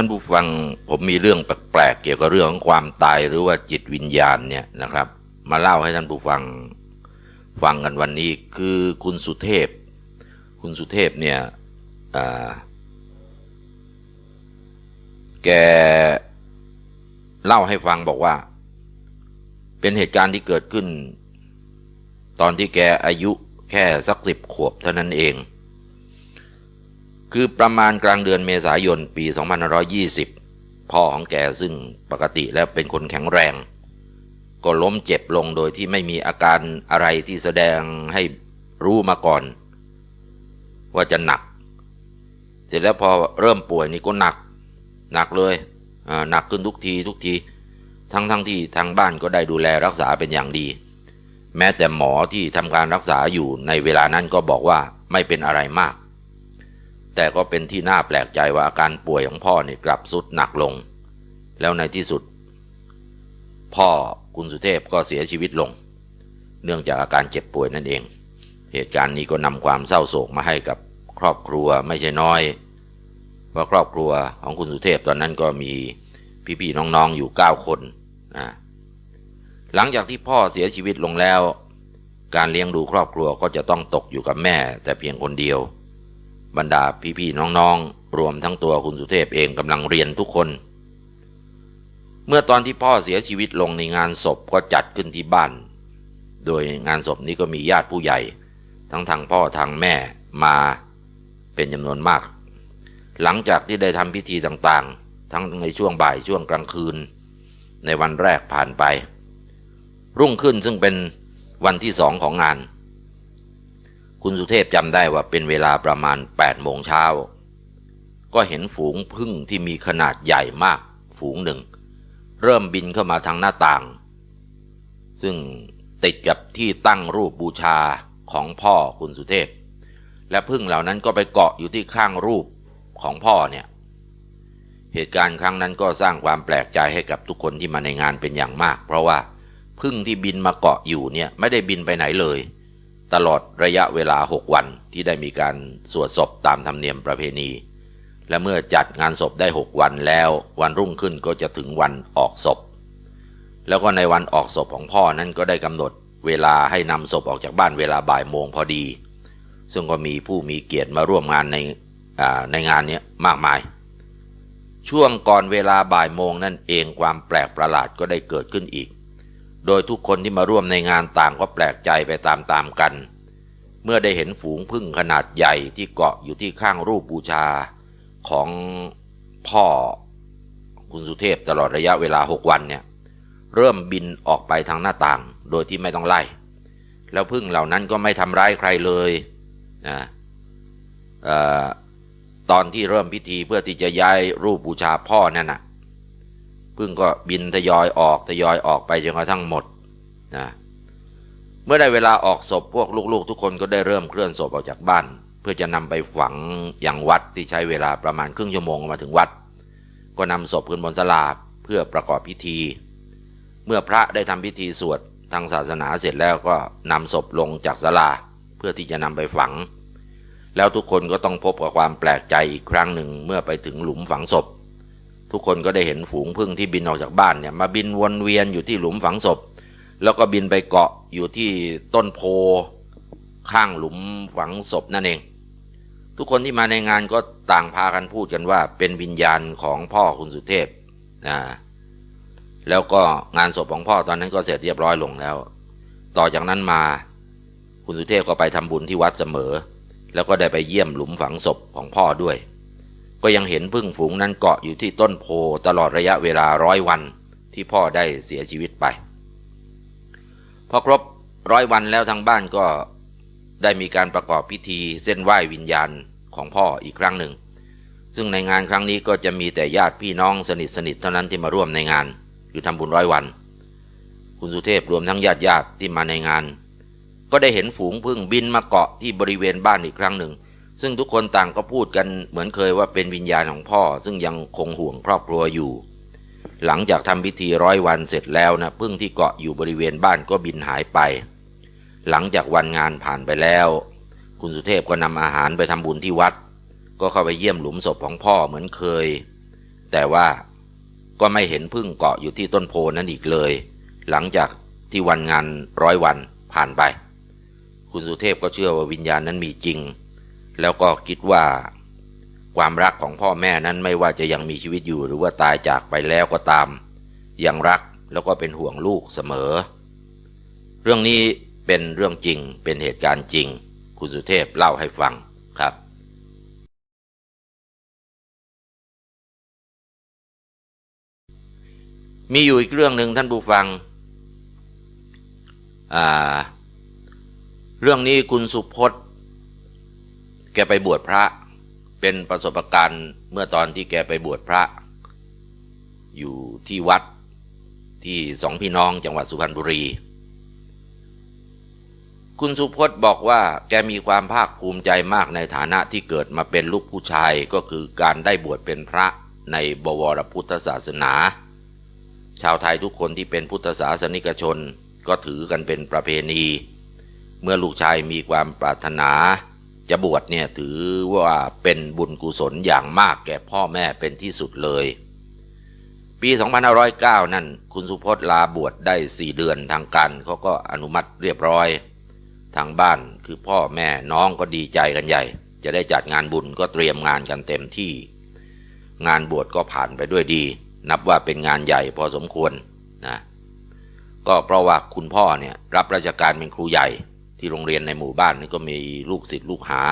านผู้ฟังผมมีเรื่องแปลกๆเกี่ยวกับเรื่องของความตายหรือว่าจิตวิญญาณเนี่ยนะครับ มาเล่าให้ท่านผู้ฟังฟังกันวันนี้คือคุณสุเทพ คุณสุเทพเนี่ยแกเล่าให้ฟังบอกว่า เป็นเหตุการณ์ที่เกิดขึ้น ตอนที่แกอายุแค่สักสิบขวบเท่านั้นเอง คือประมาณกลางเดือนเมษายนปี 2520 พ่อของแกซึ่งปกติแล้วเป็นคนแข็งแรง ก็ล้มเจ็บลงโดยที่ไม่มีอาการอะไรที่แสดงให้รู้มาก่อน ว่าจะหนัก เสร็จแล้วพอเริ่มป่วยนี่ก็หนัก หนักเลยหนักขึ้นทุกทีทุกที ทั้งทั้งที่ทางบ้านก็ได้ดูแลรักษาเป็นอย่างดี แม้แต่หมอที่ทำการรักษาอยู่ในเวลานั้นก็บอกว่าไม่เป็นอะไรมาก แต่ก็เป็นที่น่าแปลกใจว่าอาการป่วยของพ่อเนี่ยกลับสุดหนักลง แล้วในที่สุด พ่อคุณสุเทพก็เสียชีวิตลง เนื่องจากอาการเจ็บป่วยนั่นเอง เหตุการณ์นี้ก็นำความเศร้าโศกมาให้กับครอบครัวไม่ใช่น้อยเพราะครอบครัวของคุณสุเทพตอนนั้นก็มีพี่ๆน้องๆอยู่เก้าคนนะหลังจากที่พ่อเสียชีวิตลงแล้ว การเลี้ยงดูครอบครัวก็จะต้องตกอยู่กับแม่แต่เพียงคนเดียว บรรดาพี่ๆน้องๆ รวมทั้งตัวคุณสุเทพเองกำลังเรียนทุกคน เมื่อตอนที่พ่อเสียชีวิตลงในงานศพก็จัดขึ้นที่บ้าน โดยงานศพนี้ก็มีญาติผู้ใหญ่ ทั้งทางพ่อทางแม่มาเป็นจำนวนมาก หลังจากที่ได้ทำพิธีต่างๆ ทั้งในช่วงบ่ายช่วงกลางคืน ในวันแรกผ่านไป รุ่งขึ้นซึ่งเป็นวันที่สองของงาน คุณสุเทพจำได้ว่าเป็นเวลาประมาณ8โมงเช้า ก็เห็นฝูงพึ่งที่มีขนาดใหญ่มาก ฝูงหนึ่ง เริ่มบินเข้ามาทางหน้าต่าง ซึ่งติดกับที่ตั้งรูปบูชาของพ่อคุณสุเทพ และพึ่งเหล่านั้นก็ไปเกาะอยู่ที่ข้างรูปของพ่อเนี่ย เหตุการณ์ครั้งนั้นก็สร้างความแปลกใจให้กับทุกคนที่มาในงานเป็นอย่างมาก เพราะว่าพึ่งที่บินมาเกาะอยู่เนี่ยไม่ได้บินไปไหนเลย ตลอดระยะเวลาหกวันที่ได้มีการสวดศพตามธรรมเนียมประเพณี และเมื่อจัดงานศพได้หกวันแล้ว วันรุ่งขึ้นก็จะถึงวันออกศพ แล้วก็ในวันออกศพของพ่อนั้นก็ได้กำหนดเวลาให้นำศพออกจากบ้านเวลาบ่ายโมงพอดี ซึ่งก็มีผู้มีเกียรติมาร่วมงานในในงานนี้มากมาย ช่วงก่อนเวลาบ่ายโมงนั่นเองความแปลกประหลาดก็ได้เกิดขึ้นอีก โดยทุกคนที่มาร่วมในงานต่างก็แปลกใจไปตามๆกัน เมื่อได้เห็นฝูงพึ่งขนาดใหญ่ที่เกาะอยู่ที่ข้างรูปบูชาของพ่อคุณสุเทพตลอดระยะเวลาหกวันเนี่ยเริ่มบินออกไปทางหน้าต่าง โดยที่ไม่ต้องไล่ แล้วพึ่งเหล่านั้นก็ไม่ทำร้ายใครเลยนะตอนที่เริ่มพิธีเพื่อที่จะย้ายรูปบูชาพ่อนั่นนะ พึ่งก็บินทยอยออกทยอยออกไปจนกระทั่งหมดนะเมื่อได้เวลาออกศพพวกลูกๆ ทุกคนก็ได้เริ่มเคลื่อนศพออกจากบ้าน เพื่อจะนำไปฝังอย่างวัดที่ใช้เวลาประมาณครึ่งชั่วโมงมาถึงวัด ก็นำศพขึ้นบนสลาเพื่อประกอบพิธี เมื่อพระได้ทำพิธีสวดทางศาสนาเสร็จแล้วก็นำศพลงจากสลาเพื่อที่จะนำไปฝัง แล้วทุกคนก็ต้องพบกับความแปลกใจอีกครั้งหนึ่งเมื่อไปถึงหลุมฝังศพ ทุกคนก็ได้เห็นฝูงพึ่งที่บินออกจากบ้านเนี่ยมาบินวนเวียนอยู่ที่หลุมฝังศพ แล้วก็บินไปเกาะอยู่ที่ต้นโพข้างหลุมฝังศพนั่นเอง ทุกคนที่มาในงานก็ต่างพากันพูดกันว่าเป็นวิญญาณของพ่อคุณสุเทพนะแล้วก็งานศพของพ่อตอนนั้นก็เสร็จเรียบร้อยลงแล้ว ต่อจากนั้นมาคุณสุเทพก็ไปทำบุญที่วัดเสมอ แล้วก็ได้ไปเยี่ยมหลุมฝังศพของพ่อด้วย ก็ยังเห็นพึ่งฝูงนั้นเกาะอยู่ที่ต้นโพตลอดระยะเวลาร้อยวันที่พ่อได้เสียชีวิตไป พอครบร้อยวันแล้วทางบ้านก็ได้มีการประกอบพิธีเส้นไหว้วิญญาณของพ่ออีกครั้งหนึ่ง ซึ่งในงานครั้งนี้ก็จะมีแต่ญาติพี่น้องสนิทสนิทเท่านั้นที่มาร่วมในงาน คือทำบุญร้อยวัน คุณสุเทพรวมทั้งญาติญาติที่มาในงาน ก็ได้เห็นฝูงพึ่งบินมาเกาะที่บริเวณบ้านอีกครั้งหนึ่ง ซึ่งทุกคนต่างก็พูดกันเหมือนเคยว่าเป็นวิญญาณของพ่อ ซึ่งยังคงห่วงครอบครัวอยู่ หลังจากทำพิธีร้อยวันเสร็จแล้วนะพึ่งที่เกาะอยู่บริเวณบ้านก็บินหายไป หลังจากวันงานผ่านไปแล้ว คุณสุเทพก็นำอาหารไปทำบุญที่วัด ก็เข้าไปเยี่ยมหลุมศพของพ่อเหมือนเคย แต่ว่าก็ไม่เห็นพึ่งเกาะอยู่ที่ต้นโพนั้นอีกเลย หลังจากที่วันงานร้อยวันผ่านไป คุณสุเทพก็เชื่อว่าวิญญาณนั้นมีจริง แล้วก็คิดว่า ความรักของพ่อแม่นั้นไม่ว่าจะยังมีชีวิตอยู่หรือว่าตายจากไปแล้วก็ตาม ยังรักแล้วก็เป็นห่วงลูกเสมอ เรื่องนี้เป็นเรื่องจริงเป็นเหตุการณ์จริง คุณสุเทพเล่าให้ฟังครับมีอยู่อีกเรื่องหนึ่งท่านผู้ฟัง เรื่องนี้คุณสุพจน์ แกไปบวชพระ เป็นประสบการณ์เมื่อตอนที่แกไปบวชพระ อยู่ที่วัดที่สองพี่น้องจังหวัดสุพรรณบุรี คุณสุพจน์บอกว่าแกมีความภาคภูมิใจมากในฐานะที่เกิดมาเป็นลูกผู้ชายก็คือการได้บวชเป็นพระในบวรพุทธศาสนา ชาวไทยทุกคนที่เป็นพุทธศาสนิกชนก็ถือกันเป็นประเพณี เมื่อลูกชายมีความปรารถนา จะบวชเนี่ยถือว่าเป็นบุญกุศลอย่างมากแก่พ่อแม่เป็นที่สุดเลย ปี 2509 นั่น คุณสุพจน์ลาบวชได้ 4 เดือนทางการเขาก็อนุมัติเรียบร้อย ทางบ้านคือพ่อแม่น้องก็ดีใจกันใหญ่ จะได้จัดงานบุญก็เตรียมงานกันเต็มที่ งานบวชก็ผ่านไปด้วยดี นับว่าเป็นงานใหญ่พอสมควรนะก็เพราะว่าคุณพ่อเนี่ยรับราชการเป็นครูใหญ่ ที่โรงเรียนในหมู่บ้านนี่ก็มีลูกศิษย์ลูกหา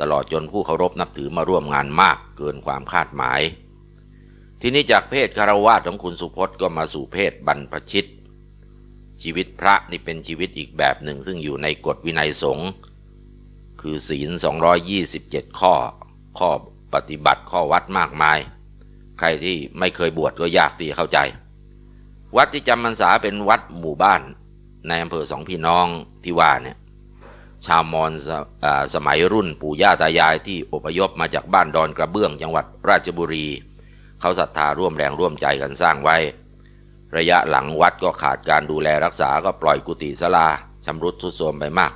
ตลอดจนผู้เคารพนับถือมาร่วมงานมากเกินความคาดหมาย ทีนี้จากเพศคารวาสของคุณสุพจน์ก็มาสู่เพศบรรพชิต ชีวิตพระนี่เป็นชีวิตอีกแบบหนึ่ง ซึ่งอยู่ในกฎวินัยสงฆ์คือศีล 227 ข้อ ข้อปฏิบัติข้อวัดมากมาย ใครที่ไม่เคยบวชก็ยากที่เข้าใจ วัดที่จำพรรษาเป็นวัดหมู่บ้าน ในอำเภอสองพี่น้องที่ว่าเนี่ยชาวมอญสมัยรุ่นปู่ย่าตายายที่อพยพมาจากบ้านดอนกระเบื้องจังหวัดราชบุรี เขาศรัทธาร่วมแรงร่วมใจกันสร้างไว้ ระยะหลังวัดก็ขาดการดูแลรักษาก็ปล่อยกุฏิสลาชำรุดทรุดโทรมไปมาก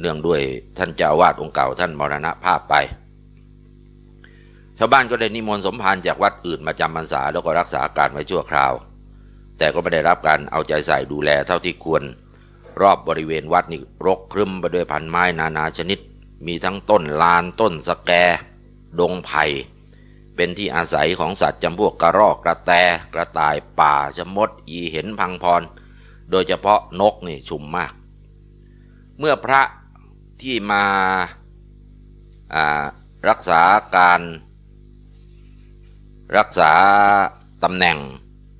เนื่องด้วยท่านเจ้าวาดองค์เก่าท่านมรณภาพไป ชาวบ้านก็ได้นิมนต์สมภารจากวัดอื่นมาจำพรรษาแล้วก็รักษาการไว้ชั่วคราว แต่ก็ไม่ได้รับการเอาใจใส่ดูแลเท่าที่ควร รอบบริเวณวัดนี่รกครึมไปด้วยพันไม้นานาชนิด มีทั้งต้นลานต้นสแก ดงไผ่เป็นที่อาศัยของสัตว์จำพวกกระรอกกระแตกระต่ายป่าชมด อีเห็นพังพร โดยเฉพาะนกนี่ชุมมาก เมื่อพระที่มาารักษาการรักษาตำแหน่ง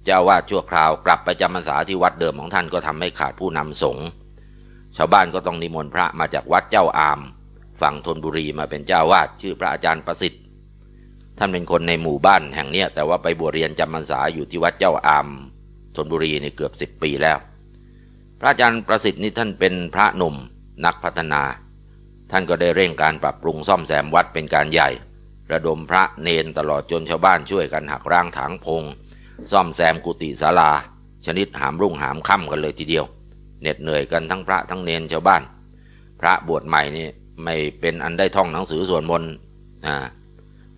เจ้าวาดชั่วคราวกลับไปจำพรรษาที่วัดเดิมของท่านก็ทำให้ขาดผู้นำสงฆ์ชาวบ้านก็ต้องนิมนต์พระมาจากวัดเจ้าอาม ฝั่งธนบุรีมาเป็นเจ้าวาดชื่อพระอาจารย์ประสิทธิ์ ท่านเป็นคนในหมู่บ้านแห่งนี้แต่ว่าไปบวชเรียนจำพรรษาอยู่ที่วัดเจ้าอามธนบุรีนี่เกือบสิบปีแล้ว พระอาจารย์ประสิทธิ์นี่ท่านเป็นพระหนุ่มนักพัฒนา ท่านก็ได้เร่งการปรับปรุงซ่อมแซมวัดเป็นการใหญ่ ระดมพระเนนตลอดจนชาวบ้านช่วยกันหักร่างถางพง ซ่อมแซมกุฏิศาลา ชนิดหามรุ่งหามค่ำกันเลยทีเดียว เหน็ดเหนื่อยกันทั้งพระทั้งเนนชาวบ้าน พระบวชใหม่นี่ไม่เป็นอันได้ท่องหนังสือสวดมนต์อ่า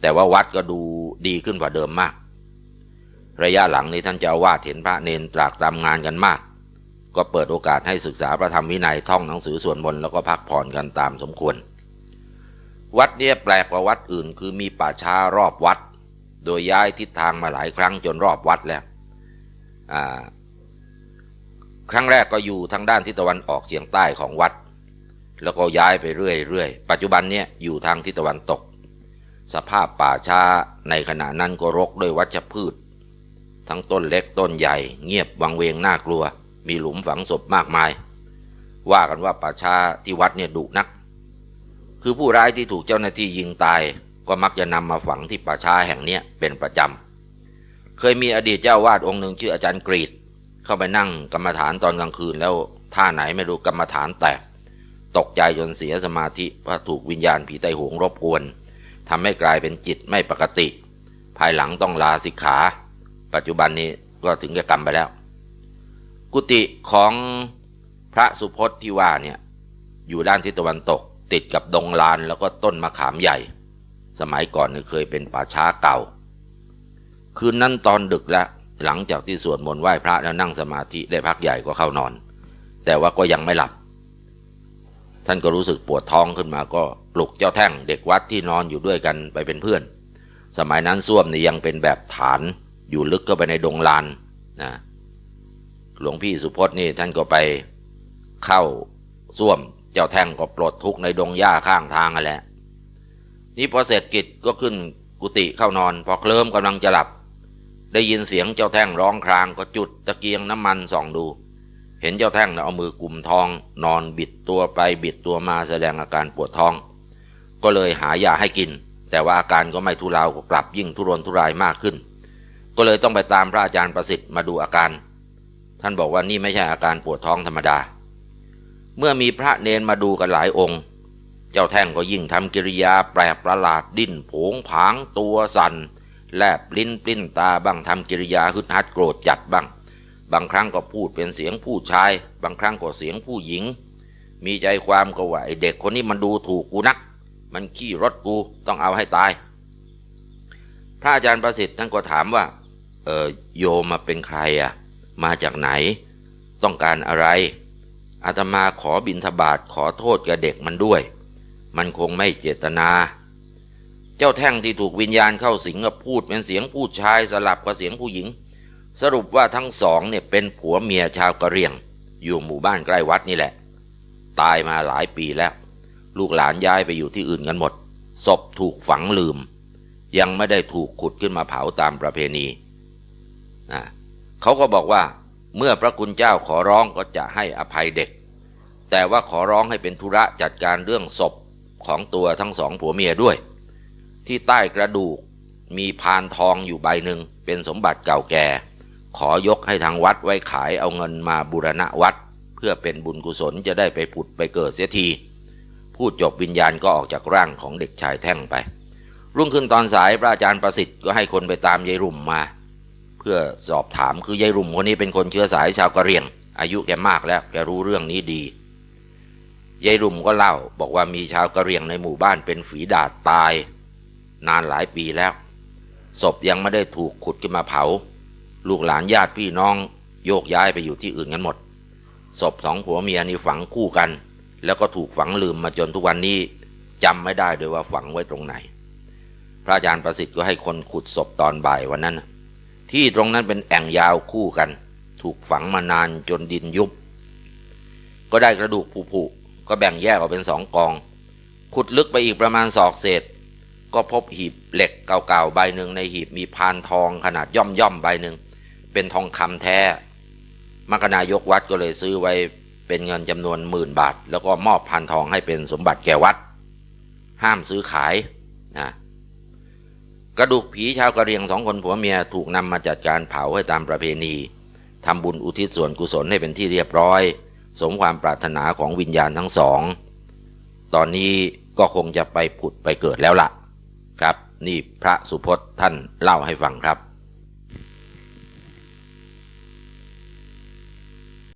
แต่ว่าวัดก็ดูดีขึ้นกว่าเดิมมาก ระยะหลังนี้ท่านเจ้าวาดเห็นพระเนนตรากตามงานกันมาก ก็เปิดโอกาสให้ศึกษาพระธรรมวินัยท่องหนังสือส่วนบนแล้วก็พักผ่อนกันตามสมควร วัดเนี่ยแปลกกว่าวัดอื่น คือมีป่าช้ารอบวัด โดยย้ายทิศทางมาหลายครั้งจนรอบวัดแล้ว ครั้งแรกก็อยู่ทางด้านทิศตะวันออกเฉียงใต้ของวัด แล้วก็ย้ายไปเรื่อยๆ ปัจจุบันเนี่ยอยู่ทางทิศตะวันตก สภาพป่าช้าในขณะนั้นก็รกด้วยวัชพืช ทั้งต้นเล็กต้นใหญ่ เงียบวังเวงน่ากลัว มีหลุมฝังศพมากมาย ว่ากันว่าป่าช้าที่วัดเนี่ยดุนัก คือผู้ร้ายที่ถูกเจ้าหน้าที่ยิงตาย ก็มักจะนำมาฝังที่ป่าช้าแห่งเนี้ยเป็นประจำ เคยมีอดีตเจ้าวาดองค์หนึ่งชื่ออาจารย์กรีดเข้าไปนั่งกรรมฐานตอนกลางคืนแล้วท่าไหนไม่รู้กรรมฐานแตก ตกใจจนเสียสมาธิเพราะถูกวิญญาณผีไตหงรบกวนทำให้กลายเป็นจิตไม่ปกติ ภายหลังต้องลาสิกขา ปัจจุบันนี้ก็ถึงจะกรรมไปแล้ว กุฏิของพระสุพจน์ที่ว่าเนี่ยอยู่ด้านทิศตะวันตกติดกับดงลานแล้วก็ต้นมะขามใหญ่ สมัยก่อนเคยเป็นป่าช้าเก่า คืนนั้นตอนดึกแล้วหลังจากที่สวดมนต์ไหว้พระแล้วนั่งสมาธิได้พักใหญ่ก็เข้านอน แต่ว่าก็ยังไม่หลับ ท่านก็รู้สึกปวดท้องขึ้นมาก็ปลุกเจ้าแท่งเด็กวัดที่นอนอยู่ด้วยกันไปเป็นเพื่อน สมัยนั้นส้วมนี่ยังเป็นแบบฐานอยู่ลึกเข้าไปในดงลานนะหลวงพี่สุพจน์นี่ท่านก็ไปเข้าส้วม เจ้าแท่งก็ปลดทุกข์ในดงหญ้าข้างทางนั่นแหละ นี่พอเสร็จกิจก็ขึ้นกุฏิเข้านอน พอเคลิ้มกำลังจะหลับ ได้ยินเสียงเจ้าแท่งร้องครางก็จุดตะเกียงน้ำมันส่องดู เห็นเจ้าแท่งนะเอามือกลุ่มท้อง นอนบิดตัวไปบิดตัวมาแสดงอาการปวดท้อง ก็เลยหายาให้กิน แต่ว่าอาการก็ไม่ทุเลาก็กลับยิ่งทุรนทุรายมากขึ้น ก็เลยต้องไปตามพระอาจารย์ประสิทธิ์มาดูอาการ ท่านบอกว่านี่ไม่ใช่อาการปวดท้องธรรมดา เมื่อมีพระเนนมาดูกันหลายองค์ เจ้าแท่งก็ยิ่งทำกิริยาแปลกประหลาดดิ้นผงผางตัวสัน่นแลบลิ้นปลิ้นตาบ้างทำกิริยาฮึดฮัดโกรธจัดบ้าง บางครั้งก็พูดเป็นเสียงผู้ชาย บางครั้งก็เสียงผู้หญิง มีใจความก็ว่าไอเด็กคนนี้มันดูถูกกูนัก มันขี้รถกูต้องเอาให้ตาย พระอาจารย์ประสิทธิ์ท่านก็ถามว่า เออโยมาเป็นใครอะ มาจากไหน ต้องการอะไรอาตมาขอบินทบาทขอโทษกับเด็กมันด้วย มันคงไม่เจตนา เจ้าแท่งที่ถูกวิญญาณเข้าสิงก็พูดเป็นเสียงผู้ชายสลับกับเสียงผู้หญิง สรุปว่าทั้งสองเนี่ยเป็นผัวเมียชาวกะเหรี่ยง อยู่หมู่บ้านใกล้วัดนี่แหละ ตายมาหลายปีแล้ว ลูกหลานย้ายไปอยู่ที่อื่นกันหมด ศพถูกฝังลืม ยังไม่ได้ถูกขุดขึ้นมาเผาตามประเพณีเขาก็บอกว่าเมื่อพระคุณเจ้าขอร้องก็จะให้อภัยเด็ก แต่ว่าขอร้องให้เป็นธุระจัดการเรื่องศพ ของตัวทั้งสองผัวเมียด้วย ที่ใต้กระดูกมีพานทองอยู่ใบหนึ่งเป็นสมบัติเก่าแก่ ขอยกให้ทางวัดไว้ขายเอาเงินมาบูรณะวัด เพื่อเป็นบุญกุศลจะได้ไปผุดไปเกิดเสียทีพูดจบวิญญาณก็ออกจากร่างของเด็กชายแท่งไป รุ่งขึ้นตอนสายพระอาจารย์ประสิทธิ์ก็ให้คนไปตามยายรุ่มมา เพื่อสอบถามคือยายรุ่มคนนี้เป็นคนเชื้อสายชาวกะเหรี่ยง อายุแกมากแล้วแกรู้เรื่องนี้ดี ยายรุมก็เล่าบอกว่ามีชาวกะเหรี่ยงในหมู่บ้านเป็นฝีดาดตาย นานหลายปีแล้ว ศพยังไม่ได้ถูกขุดขึ้นมาเผา ลูกหลานญาติพี่น้องโยกย้ายไปอยู่ที่อื่นกันหมด ศพสองผัวเมียนี่ฝังคู่กัน แล้วก็ถูกฝังลืมมาจนทุกวันนี้จำไม่ได้เลยว่าฝังไว้ตรงไหน พระอาจารย์ประสิทธิ์ก็ให้คนขุดศพตอนบ่ายวันนั้น ที่ตรงนั้นเป็นแอ่งยาวคู่กัน ถูกฝังมานานจนดินยุบ ก็ได้กระดูกผุ ก็แบ่งแยกออกเป็นสองกอง ขุดลึกไปอีกประมาณศอกเศษ ก็พบหีบเหล็กเก่าๆใบหนึ่งในหีบมีพานทองขนาดย่อมๆใบหนึ่งเป็นทองคำแท้มรคนายกวัดก็เลยซื้อไว้เป็นเงินจำนวนหมื่นบาท แล้วก็มอบพันทองให้เป็นสมบัติแก่วัด ห้ามซื้อขายนะกระดูกผีชาวกะเหรี่ยงสองคนผัวเมียถูกนำมาจัดการเผาให้ตามประเพณีทำบุญอุทิศส่วนกุศลให้เป็นที่เรียบร้อย สมความปรารถนาของวิญญาณทั้งสอง ตอนนี้ก็คงจะไปผุดไปเกิดแล้วล่ะ ครับ นี่พระสุพจน์ท่านเล่าให้ฟังครับ